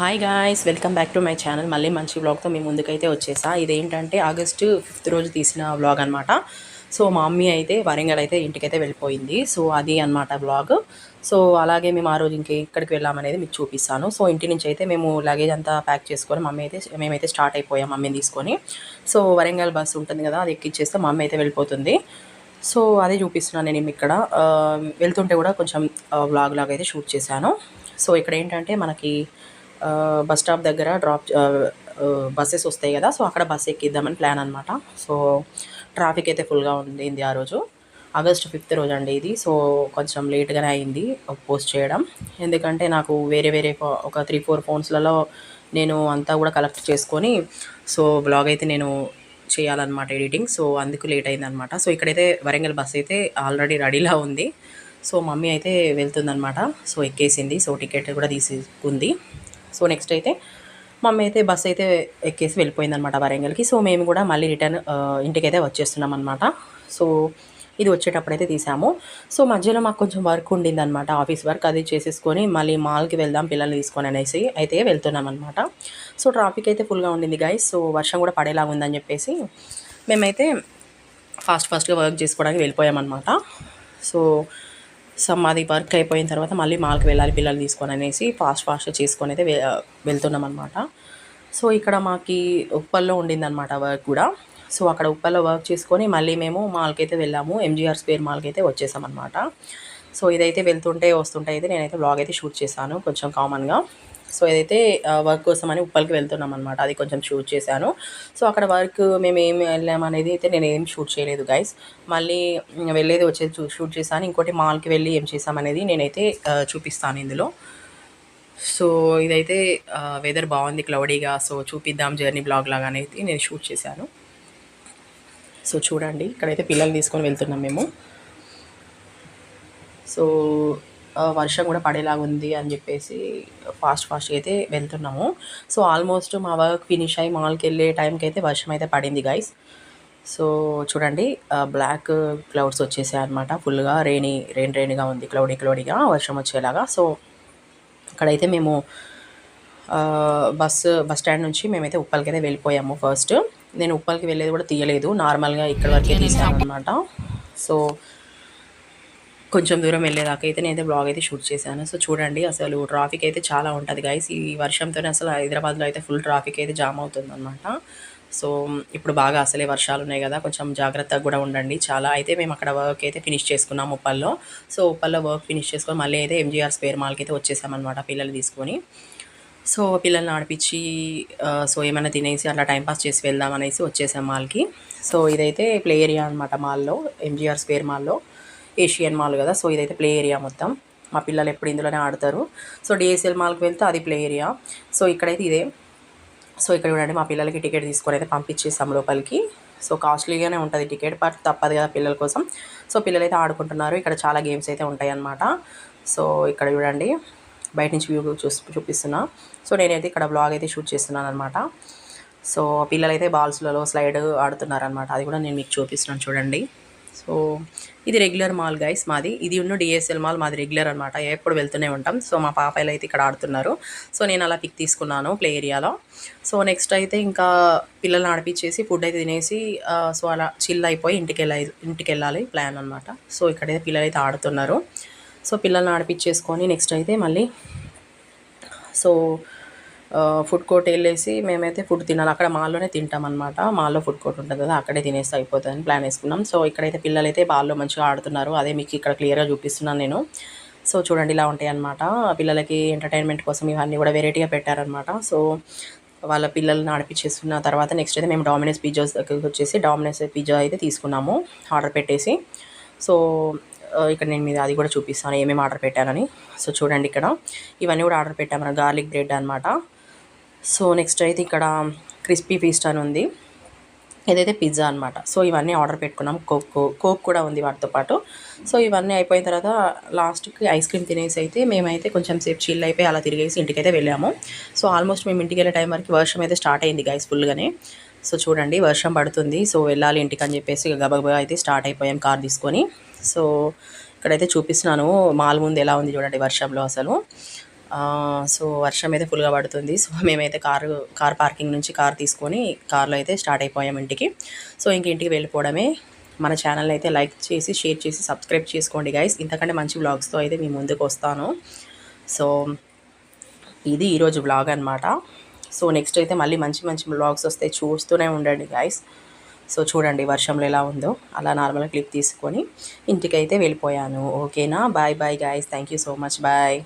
Hi guys welcome back to my channel మళ్ళీ మంచి వ్లాగ్తో మేము ముందుకైతే వచ్చేసా. ఇదేంటంటే ఆగస్టు ఫిఫ్త్ రోజు తీసిన వ్లాగ్ అనమాట సో మా మమ్మీ అయితే వరంగల్ అయితే ఇంటికైతే వెళ్ళిపోయింది. సో అది అనమాట వ్లాగ్ సో అలాగే మేము ఆ రోజు ఇంక ఎక్కడికి వెళ్ళామనేది మీకు చూపిస్తాను. సో ఇంటి నుంచి అయితే మేము లగేజ్ అంతా ప్యాక్ చేసుకొని మమ్మీ అయితే మేమైతే స్టార్ట్ అయిపోయాం మమ్మీని తీసుకొని. సో వరంగల్ బస్సు ఉంటుంది కదా అది ఎక్కిచ్చేస్తే మా మమ్మీ అయితే వెళ్ళిపోతుంది. సో అదే చూపిస్తున్నాను నేను ఇక్కడ. వెళ్తుంటే కూడా కొంచెం వ్లాగ్ లాగా అయితే షూట్ చేశాను. సో ఇక్కడ ఏంటంటే మనకి బస్ స్టాప్ దగ్గర డ్రాప్ బస్సెస్ వస్తాయి కదా సో అక్కడ బస్ ఎక్కిద్దామని ప్లాన్ అనమాట సో ట్రాఫిక్ అయితే ఫుల్గా ఉండింది ఆ రోజు. ఆగస్ట్ ఫిఫ్త్ రోజు అండి ఇది సో కొంచెం లేట్గానే అయింది పోస్ట్ చేయడం. ఎందుకంటే నాకు వేరే వేరే ఒక త్రీ ఫోర్ ఫోన్స్లలో నేను అంతా కూడా కలెక్ట్ చేసుకొని సో బ్లాగ్ అయితే నేను చేయాలన్నమాట ఎడిటింగ్. సో అందుకు లేట్ అయిందనమాట సో ఇక్కడైతే వరంగల్ బస్ అయితే ఆల్రెడీ రెడీలా ఉంది. సో మమ్మీ అయితే వెళ్తుందనమాట సో ఎక్కేసింది. సో టికెట్ కూడా తీసుకుంది. సో నెక్స్ట్ అయితే మమ్మీ అయితే బస్ అయితే ఎక్కేసి వెళ్ళిపోయిందనమాట వరంగల్కి. సో మేము కూడా మళ్ళీ రిటర్న్ ఇంటికైతే వచ్చేస్తున్నాం అనమాట సో ఇది వచ్చేటప్పుడైతే తీసాము. సో మధ్యలో మాకు కొంచెం వర్క్ ఉండింది అనమాట ఆఫీస్ వర్క్ అది చేసేసుకొని మళ్ళీ మాల్కి వెళ్దాం పిల్లల్ని తీసుకొని అనేసి అయితే వెళ్తున్నాం అనమాట సో ట్రాఫిక్ అయితే ఫుల్గా ఉండింది గైస్ సో వర్షం కూడా పడేలాగా ఉందని చెప్పేసి మేమైతే ఫాస్ట్ ఫాస్ట్గా వర్క్ చేసుకోవడానికి వెళ్ళిపోయామన్నమాట. సో సో మాది వర్క్ అయిపోయిన తర్వాత మళ్ళీ మాల్కి వెళ్ళాలి పిల్లలు తీసుకొని అనేసి ఫాస్ట్ ఫాస్ట్గా చేసుకొని అయితే వె- వెళ్తున్నాం అనమాట సో ఇక్కడ మాకి ఉప్పల్లో ఉండిందనమాట వర్క్ కూడా. సో అక్కడ ఉప్పల్లో వర్క్ చేసుకొని మళ్ళీ మేము మాల్కి అయితే వెళ్ళాము. ఎంజీఆర్ స్క్వేర్ మాల్కి అయితే వచ్చేసామన్నమాట. సో ఇదైతే వెళ్తుంటే వస్తుంటే అయితే నేనైతే బ్లాగ్ అయితే షూట్ చేశాను కొంచెం కామన్గా సో ఇదైతే వర్క్ కోసం అని ఉప్పల్కి వెళ్తున్నాం అనమాట అది కొంచెం షూట్ చేశాను. సో అక్కడ వర్క్ మేము ఏం వెళ్ళామనేది అయితే నేను ఏం షూట్ చేయలేదు గైస్ మళ్ళీ వెళ్ళేది వచ్చేది షూట్ చేశాను. ఇంకోటి మాల్కి వెళ్ళి ఏం చేసామనేది నేనైతే చూపిస్తాను ఇందులో. సో ఇదైతే వెదర్ బాగుంది క్లౌడీగా సో చూపిద్దాం జర్నీ బ్లాగ్ లాగా అనేది నేను షూట్ చేశాను. సో చూడండి ఇక్కడైతే పిల్లల్ని తీసుకొని వెళ్తున్నాం మేము. సో వర్షం కూడా పడేలాగా ఉంది అని చెప్పేసి ఫాస్ట్ ఫాస్ట్గా అయితే వెళ్తున్నాము. సో ఆల్మోస్ట్ మా వర్క్ ఫినిష్ అయ్యి మాల్కి వెళ్ళే టైంకి అయితే వర్షం అయితే పడింది గైస్ సో చూడండి బ్లాక్ క్లౌడ్స్ వచ్చేసాయి అనమాట ఫుల్గా రెయినీ రెయిన్ రెయిన్గా ఉంది. క్లౌడీ క్లౌడీగా వర్షం వచ్చేలాగా. సో అక్కడైతే మేము బస్సు బస్ బస్ స్టాండ్ నుంచి మేమైతే ఉప్పల్కి అయితే వెళ్ళిపోయాము ఫస్ట్ నేను ఉప్పల్కి వెళ్ళేది కూడా తీయలేదు. నార్మల్గా ఇక్కడ వరకే తీసాను అనమాట సో కొంచెం దూరం వెళ్ళేదాకా అయితే నేనైతే బ్లాగ్ అయితే షూట్ చేశాను. సో చూడండి అసలు ట్రాఫిక్ అయితే చాలా ఉంటుంది గైస్ ఈ వర్షంతోనే అసలు హైదరాబాద్లో అయితే ఫుల్ ట్రాఫిక్ అయితే జామ్ అవుతుంది అనమాట సో ఇప్పుడు బాగా అసలే వర్షాలు ఉన్నాయి కదా కొంచెం జాగ్రత్తగా కూడా ఉండండి. చాలా అయితే మేము అక్కడ వర్క్ అయితే ఫినిష్ చేసుకున్నాం ఉప్పల్లో. సో ఉప్పల్లో వర్క్ ఫినిష్ చేసుకొని మళ్ళీ అయితే ఎంజీఆర్ స్క్వేర్ మాల్కి అయితే వచ్చేసామన్నమాట పిల్లలు తీసుకొని. సో పిల్లల్ని ఆడిపించి సో ఏమైనా తినేసి అట్లా టైంపాస్ చేసి వెళ్దాం అనేసి వచ్చేసాం మాల్కి సో ఇదైతే ప్లే ఏరియా అనమాట మాల్లో ఎంజీఆర్ స్క్వేర్ మాల్లో ఏషియన్ మాల్ కదా. సో ఇదైతే ప్లే ఏరియా మొత్తం. మా పిల్లలు ఎప్పుడు ఇందులోనే ఆడతారు. సో డిఎస్ఎల్ మాల్కి వెళ్తే అది ప్లే ఏరియా. సో ఇక్కడైతే ఇదే. సో ఇక్కడ చూడండి మా పిల్లలకి టికెట్ తీసుకొని అయితే పంపించేసాం లోపలికి. సో కాస్ట్లీగానే ఉంటుంది టికెట్ బట్ తప్పదు కదా పిల్లల కోసం. సో పిల్లలు అయితే ఆడుకుంటున్నారు. ఇక్కడ చాలా గేమ్స్ అయితే ఉంటాయి అన్నమాట సో ఇక్కడ చూడండి బయట నుంచి వ్యూ చూ చూపిస్తున్నా. సో నేనైతే ఇక్కడ బ్లాగ్ అయితే షూట్ చేస్తున్నాను అనమాట సో పిల్లలైతే బాల్స్లలో స్లైడ్ ఆడుతున్నారనమాట అది కూడా నేను మీకు చూపిస్తున్నాను చూడండి. సో ఇది రెగ్యులర్ మాల్ గైస్ మాది. ఇది ఉన్న డిఎస్ఎల్ మాల్ మాది రెగ్యులర్ అనమాట ఎప్పుడు వెళ్తూనే ఉంటాం. సో మా పాపాయిలు అయితే ఇక్కడ ఆడుతున్నారు. సో నేను అలా పిక్ తీసుకున్నాను ప్లే ఏరియాలో సో నెక్స్ట్ అయితే ఇంకా పిల్లల్ని ఆడిపించేసి ఫుడ్ అయితే తినేసి సో అలా చిల్ అయిపోయి ఇంటికి వెళ్ళాలి ఇంటికి వెళ్ళాలి ప్లాన్ అనమాట సో ఇక్కడైతే పిల్లలు అయితే ఆడుతున్నారు. సో పిల్లల్ని ఆడిపించేసుకొని నెక్స్ట్ అయితే మళ్ళీ సో ఫుడ్ కోర్ట్ వెళ్ళేసి మేమైతే ఫుడ్ తినాలి. అక్కడ మాల్లోనే తింటాం అనమాట మాల్లో ఫుడ్ కోర్ట్ ఉంటుంది కదా అక్కడే తినేస్తే అయిపోతుందని ప్లాన్ వేసుకున్నాం. సో ఇక్కడైతే పిల్లలు అయితే బాల్లో మంచిగా ఆడుతున్నారు. అదే మీకు ఇక్కడ క్లియర్గా చూపిస్తున్నాను నేను. సో చూడండి ఇలా ఉంటాయి అనమాట పిల్లలకి ఎంటర్టైన్మెంట్ కోసం ఇవన్నీ కూడా వెరైటీగా పెట్టారనమాట సో వాళ్ళ పిల్లల్ని ఆడిపించేసుకున్న తర్వాత నెక్స్ట్ అయితే మేము డామినోస్ పిజ్జాస్ దగ్గరికి వచ్చేసి డామినోస్ పిజ్జా అయితే తీసుకున్నాము ఆర్డర్ పెట్టేసి. సో ఇక్కడ నేను మీద అది కూడా చూపిస్తాను ఏమేమి ఆర్డర్ పెట్టానని సో చూడండి ఇక్కడ. ఇవన్నీ కూడా ఆర్డర్ పెట్టాము. గార్లిక్ బ్రెడ్ అనమాట సో నెక్స్ట్ అయితే ఇక్కడ క్రిస్పీ ఫీస్ట్ అని ఉంది. ఏదైతే పిజ్జా అనమాట సో ఇవన్నీ ఆర్డర్ పెట్టుకున్నాం. కోక్ కోక్ కూడా ఉంది వాటితో పాటు. సో ఇవన్నీ అయిపోయిన తర్వాత లాస్ట్కి ఐస్ క్రీమ్ తినేసి అయితే మేమైతే కొంచెం సేపు చిల్ అయిపోయి అలా తిరిగేసి ఇంటికైతే వెళ్ళాము. సో ఆల్మోస్ట్ మేము ఇంటికి వెళ్ళే టైం వరకు వర్షం అయితే స్టార్ట్ అయింది గైస్ ఫుల్గానే సో చూడండి వర్షం పడుతుంది. సో వెళ్ళాలి ఇంటికి అని చెప్పేసి గబగబా అయితే స్టార్ట్ అయిపోయాం కార్ తీసుకొని. సో ఇక్కడైతే చూపిస్తున్నాను మాల్ ముందు ఎలా ఉంది చూడండి వర్షంలో అసలు. సో వర్షం అయితే ఫుల్గా పడుతుంది. సో మేమైతే కారు కార్ పార్కింగ్ నుంచి కార్ తీసుకొని కార్లో అయితే స్టార్ట్ అయిపోయాం ఇంటికి. సో ఇంక ఇంటికి వెళ్ళిపోవడమే. మన ఛానల్ అయితే లైక్ చేసి షేర్ చేసి సబ్స్క్రైబ్ చేసుకోండి గైస్ ఇంతకంటే మంచి బ్లాగ్స్తో అయితే మీ ముందుకు వస్తాను. సో ఇది ఈరోజు వ్లాగ్ అనమాట సో నెక్స్ట్ అయితే మళ్ళీ మంచి మంచి వ్లాగ్స్ వస్తాయి చూస్తూనే ఉండండి గైస్ సో చూడండి వర్షంలో ఎలా ఉందో. అలా నార్మల్గా క్లిప్ తీసుకొని ఇంటికైతే వెళ్ళిపోయాను. ఓకేనా bye bye guys thank you so much bye